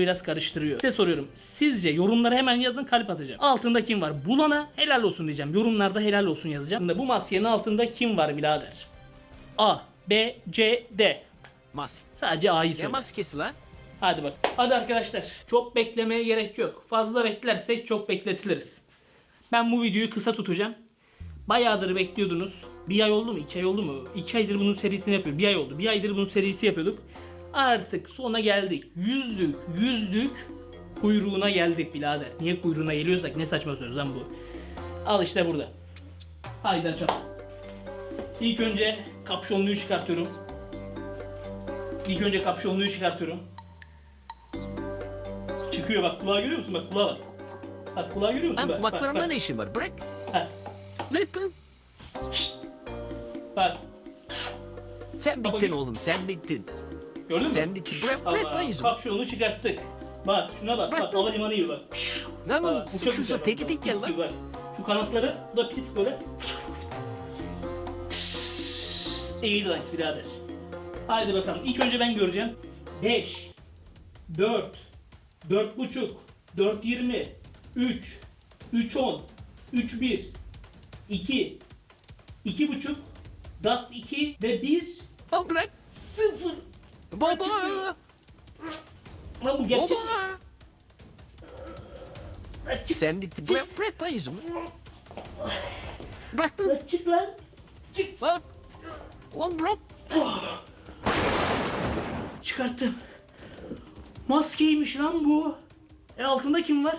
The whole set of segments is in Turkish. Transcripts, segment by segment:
biraz karıştırıyor. Size soruyorum. Sizce yorumlara hemen yazın kalp atacağım. Altında kim var? Bulana helal olsun diyeceğim. Yorumlarda helal olsun yazacağım. Şimdi bu maskenin altında kim var birader? A, B, C, D. Mas. Sadece A'yı Ne söyle. maskesi lan? Hadi bak. Hadi arkadaşlar. Çok beklemeye gerek yok. Fazla beklersek çok bekletiliriz. Ben bu videoyu kısa tutacağım. Bayağıdır bekliyordunuz. Bir ay oldu mu? İki ay oldu mu? İki aydır bunun serisini yapıyor. Bir ay oldu. Bir aydır bunun serisi yapıyorduk. Artık sona geldik. Yüzlük, yüzlük kuyruğuna geldik birader. Niye kuyruğuna geliyorsak ne saçma söz lan bu. Al işte burada. Haydi açalım. İlk önce kapşonluyu çıkartıyorum. İlk önce kapşonluyu çıkartıyorum. Çıkıyor bak kulağı görüyor musun? Bak kulağa bak. Bak kulağı görüyor musun? Lan Bak, bak, kulaklarımda bak. ne işin var? Bırak. Ha, Lütfen. bak. Sen Baba bittin git. oğlum. Sen bittin. Gördün mü? Sen. Bırak bırak lan yüzümü. kapşonunu çıkarttık. Bak şuna bak. Bak lan. havalimanı gibi bak. Lan Bak, oğlum güzel. teki bak, tek gel lan. bak. Şu kanatları bu da pis böyle. Nice birader. Haydi bakalım. İlk önce ben göreceğim. 5 4 4 buçuk 4 20 3 3 10 3 1 2 2 buçuk Dust 2 ve 1 Lan bırak. 0 Baba. Lan bu gerçek. Baba. Açık, Sen bittin. Bırak bırak lan yüzümü. Bırak lan. açık lan. Çık. Lan. Lan bırak. Çıkarttım. Maskeymiş lan bu. E altında kim var?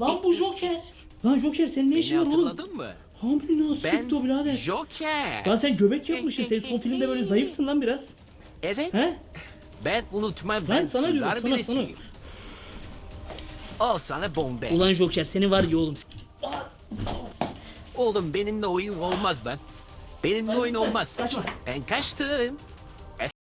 Lan bu Joker. Lan Joker senin ne işin Beni var oğlum? hatırladın mı? Hamdi nasıl Ben sıktı o birader? Joker. Lan sen göbek yapmışsın. Sen son filmde böyle zayıftın lan biraz. Evet. He? Ben unutmam. Ben Ben sana diyorum, sana, birisiyim. Al sana bombe. Ulan Joker seni var ya oğlum. Oğlum benimle oyun olmaz lan. Benimle oyun olmaz. Kaçma. Ben kaçtım.